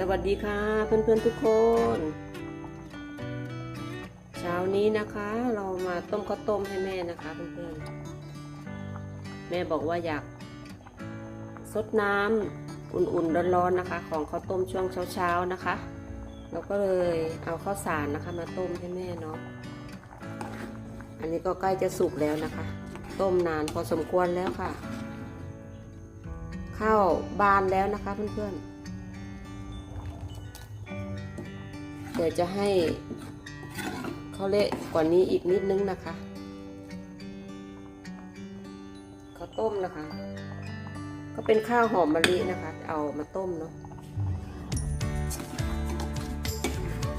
สวัสดีค่ะเพื่อนๆทุกคน เช้านี้นะคะเรามาต้มข้าวต้มให้แม่นะคะเพื่อนๆแม่บอกว่าอยากซดน้ำอุ่นๆร้อนๆนะคะ ของข้าวต้มช่วงเช้าๆนะคะ เราก็เลยเอาข้าวสารนะคะมาต้มให้แม่เนาะอันนี้ก็ใกล้จะสุกแล้วนะคะ ต้มนานพอสมควรแล้วค่ะ ข้าวบานแล้วนะคะเพื่อนๆ เดี๋ยวจะให้เขาเละกว่านี้อีกนิดนึงนะคะข้าวต้มนะคะ ก็เป็นข้าวหอมมะลินะคะ เอามาต้มเนาะ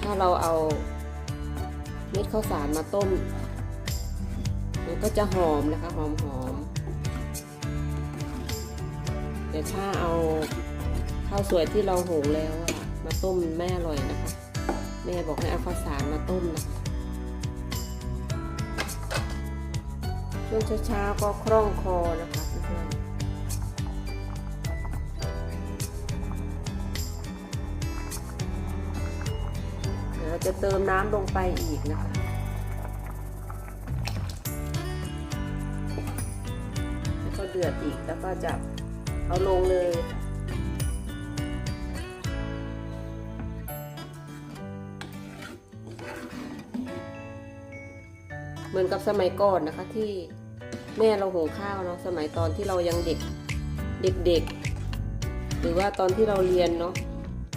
ถ้าเราเอาเม็ดข้าวสารมาต้มมันก็จะหอมนะคะหอมหอมแต่ถ้าเอาข้าวสวยที่เราหุงแล้วมาต้มแม่อร่อยนะคะ แม่บอกให้เอาข้าวสารมาต้มนะคะช่วงเช้าๆก็คล่องคอนะคะเพื่อนๆเดี๋ยวเราจะเติมน้ำลงไปอีกนะคะแล้วก็เดือดอีกแล้วก็จะเอาลงเลย มือนกับสมัยก่อนนะคะที่แม่เราหุงข้าวเนาะสมัยตอนที่เรายังเด็กเด็กๆ หรือว่าตอนที่เราเรียนเนาะ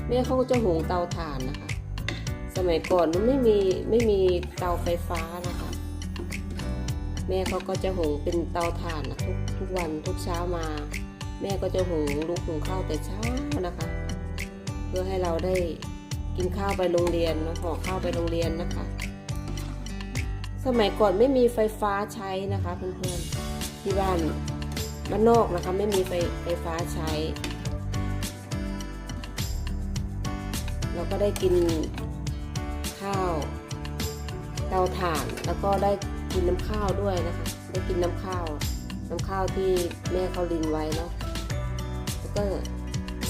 แม่เขาก็จะหุงเตาถ่านนะคะ สมัยก่อนมันไม่มีไม่มีเตาไฟฟ้านะคะ แม่เขาก็จะหุงเป็นเตาถ่านนะทุกทุกวันทุกเช้ามา แม่ก็จะหุงลุกหุงข้าวแต่เช้านะคะ เพื่อให้เราได้กินข้าวไปโรงเรียนเนาะห่อข้าวไปโรงเรียนนะคะ สมัยก่อนไม่มีไฟฟ้าใช้นะคะเพื่อนๆที่บ้านบ้านนอกนะคะไม่มีไฟไฟฟ้าใช้ เราก็ได้กินข้าวเตาถ่านแล้วก็ได้กินน้ำข้าวด้วยนะคะ ได้กินน้ำข้าว น้ำข้าวที่แม่เขาลินไว้เนาะแล้วก็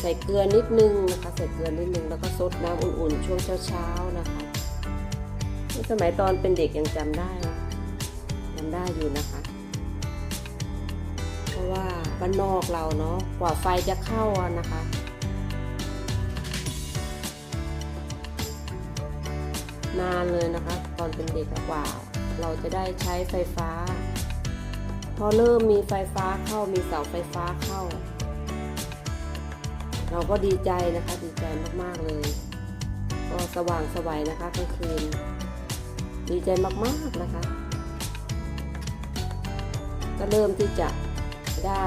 ใส่เกลือนิดนึงนะคะ ใส่เกลือนิดนึงแล้วก็ซดน้ำอุ่นๆ ช่วงเช้าๆนะคะ สมัยตอนเป็นเด็กยังจำได้จำได้อยู่นะคะ เพราะว่าบ้านนอกเราเนาะกว่าไฟจะเข้านะคะนานเลยนะคะ ตอนเป็นเด็กกว่า เราจะได้ใช้ไฟฟ้า พอเริ่มมีไฟฟ้าเข้ามีเสาไฟฟ้าเข้า เราก็ดีใจนะคะดีใจมากๆเลย ก็สว่างสวัยนะคะกลางคืน ดีใจมากๆนะคะ ก็เริ่มที่จะได้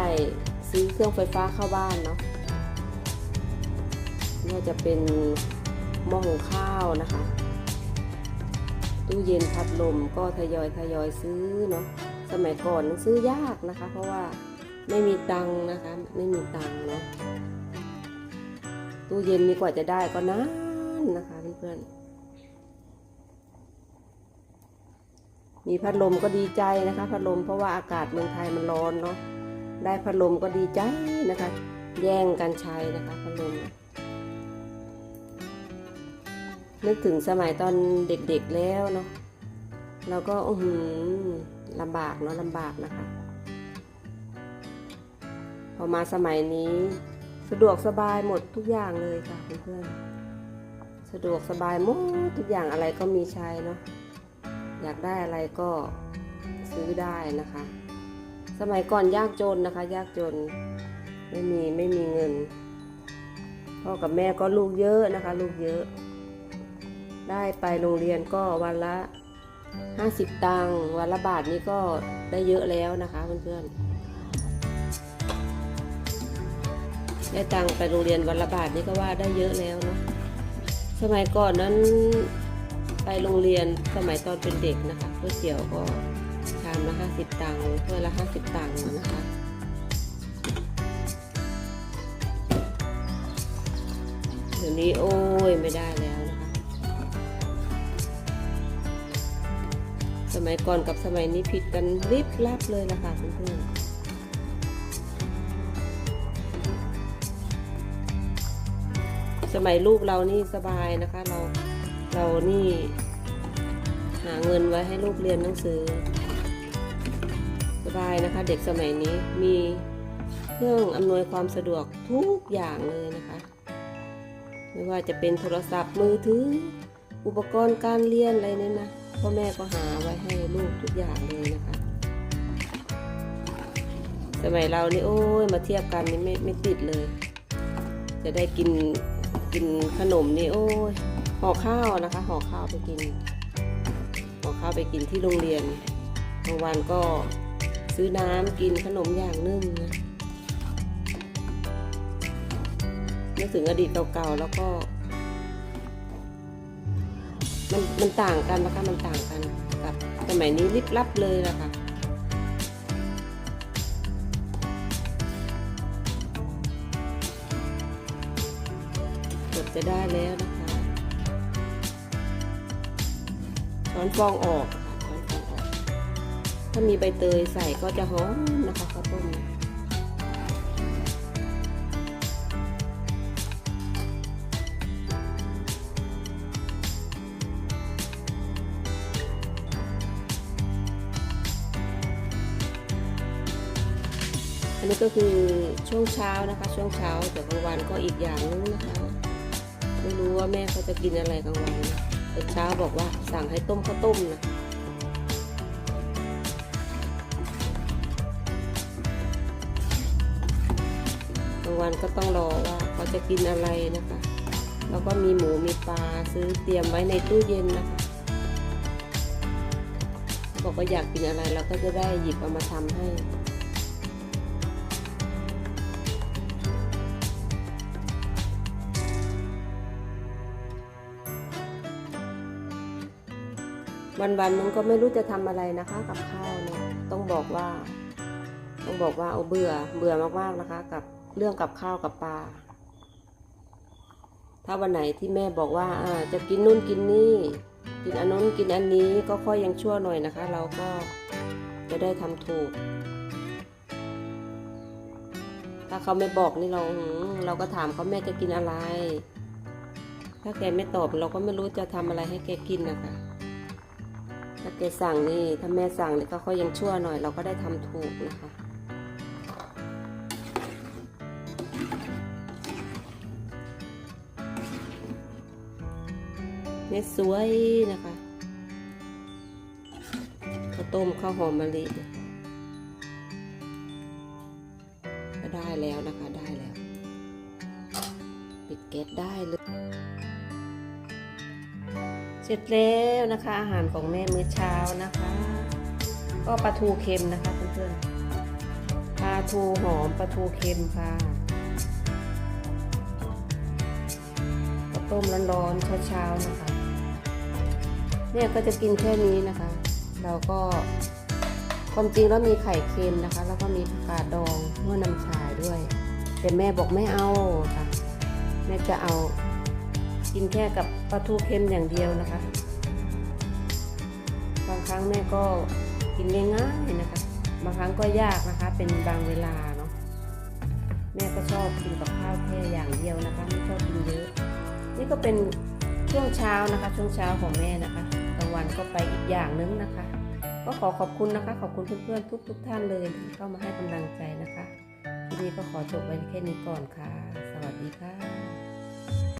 ซื้อเครื่องไฟฟ้าเข้าบ้านเนาะไม่าจะเป็นหม้อหุงข้าวนะคะ ตู้เย็นพัดลมก็ทยอยทยอยซื้อเนาะสมัยก่อนซื้อยากนะคะ เพราะว่าไม่มีตังนะคะ ไม่มีตังเนาะตู้เย็นนี่กว่าจะได้ก็นานนะคะเพื่อนๆ มีพัดลมก็ดีใจนะคะ พัดลมเพราะว่าอากาศเมืองไทยมันร้อนเนาะได้พัดลมก็ดีใจนะคะ แย่งกันใช้นะคะพัดลมนึกถึงสมัยตอนเด็กๆแล้วเนาะเราก็อือหือลำบากเนาะลำบากนะคะ พอมาสมัยนี้สะดวกสบายหมดทุกอย่างเลยค่ะเพื่อนๆสะดวกสบายหมดทุกอย่างอะไรก็มีใช้เนาะ อยากได้อะไรก็ซื้อได้นะคะ สมัยก่อนยากจนนะคะ ยากจนไม่มีไม่มีเงิน พ่อกับแม่ก็ลูกเยอะนะคะ ลูกเยอะ ได้ไปโรงเรียนก็วันละห้าสิบตังค์วันละบาทนี้ก็ได้เยอะแล้วนะคะเพื่อนๆได้ตังค์ไปโรงเรียนวันละบาทนี่ก็ว่าได้เยอะแล้วเนาะ สมัยก่อนนั้น ไปโรงเรียนสมัยตอนเป็นเด็กนะคะก๋วยเตี๋ยวก็ชามละห้าสิบตังค์ถ้วยละห้าสิบตังค์นะคะเดี๋ยวนี้โอ้ยไม่ได้แล้วนะคะสมัยก่อนกับสมัยนี้ผิดกันริบลับเลยละค่ะเพื่อนๆสมัยลูกเรานี่สบายนะคะเรา เรานี่หาเงินไว้ให้ลูกเรียนหนังสือ สบายนะคะ เด็กสมัยนี้มีเครื่องอำนวยความสะดวกทุกอย่างเลยนะคะ ไม่ว่าจะเป็นโทรศัพท์มือถือ อุปกรณ์การเรียนอะไรเนี่ยนะพ่อแม่ก็หาไว้ให้ลูกทุกอย่างเลยนะคะ สมัยเรานี่โอ้ยมาเทียบกันนี่ไม่ไม่ติดเลย จะได้กินกินขนมนี่โอ้ย ห่อข้าวนะคะห่อข้าวไปกินห่อข้าวไปกินที่โรงเรียนบางวันก็ซื้อน้ำกินขนมอย่างนึ่งนะนึกถึงอดีตเก่าๆแล้วก็มันมันต่างกันนะคะมันต่างกันกับสมัยนี้ลิบลับเลยละค่ะเกือบจะได้แล้วนะคะ อนฟองออกค่ะช้อนฟองออก ถ้ามีใบเตยใส่ก็จะหอมนะคะข้าวต้มอันนี้ก็คือช่วงเช้านะคะ ช่วงเช้าแต่กลางวันก็อีกอย่างนึงนะคะ ไม่รู้ว่าแม่เขาจะกินอะไรกลางวันนะ แต่เช้าบอกว่าสั่งให้ต้มข้าวต้มนะกลางวันก็ต้องรอว่าเขาจะกินอะไรนะคะ แล้วก็มีหมูมีปลาซื้อเตรียมไว้ในตู้เย็นนะคะบอกว่าอยากกินอะไรเราก็จะได้หยิบเอามาทำให้ วันวันๆนึงก็ไม่รู้จะทำอะไรนะคะกับข้าวเนี่ยต้องบอกว่า ต้องบอกว่าเอาเบื่อเบื่อมากๆนะคะ กับเรื่องกับข้าวกับปลาถ้าวันไหนที่แม่บอกว่าอ่าจะกินนู่นกินนี่กินอันนู้นกินอันนี้ก็ค่อยยังชั่วหน่อยนะคะ เราก็จะได้ทำถูก ถ้าเขาไม่บอกนี่เราเราก็ถามเขาแม่จะกินอะไร ถ้าแกไม่ตอบเราก็ไม่รู้จะทำอะไรให้แกกินนะคะ ถ้าแกสั่งนี่ถ้าแม่สั่งนี่ก็ค่อยยังชั่วหน่อย เราก็ได้ทำถูกนะคะเม็ดสวยนะคะข้าวต้มข้าวหอมมะลิก็ได้แล้วนะคะได้แล้ว ปิดแก๊สได้เลย เสร็จแล้วนะคะ อาหารของแม่มื้อเช้านะคะ ก็ปลาทูเค็มนะคะเพื่อนๆปลาทูหอมปลาทูเค็มค่ะก็ต้มร้อนๆเช้าๆนะคะเนี่ยก็จะกินแค่นี้นะคะ เราก็ความจริงแล้วมีไข่เค็มนะคะ แล้วก็มีผักกาดดองเมื่อน้ำชายด้วย แต่แม่บอกไม่เอาค่ะแม่จะเอา กินแค่กับปลาทูเค็มอย่างเดียวนะคะ บางครั้งแม่ก็กินง่ายๆนะคะ บางครั้งก็ยากนะคะ เป็นบางเวลาเนาะแม่ก็ชอบกินกับข้าวแค่อย่างเดียวนะคะไม่ชอบกินเยอะ นี่ก็เป็นช่วงเช้านะคะ ช่วงเช้าของแม่นะคะกลางวันก็ไปอีกอย่างนึงนะคะ ก็ขอขอบคุณนะคะ ขอบคุณเพื่อนๆทุก ๆท่านเลยที่เข้ามาให้กำลังใจนะคะทีนี้ก็ขอจบไว้แค่นี้ก่อนค่ะ สวัสดีค่ะ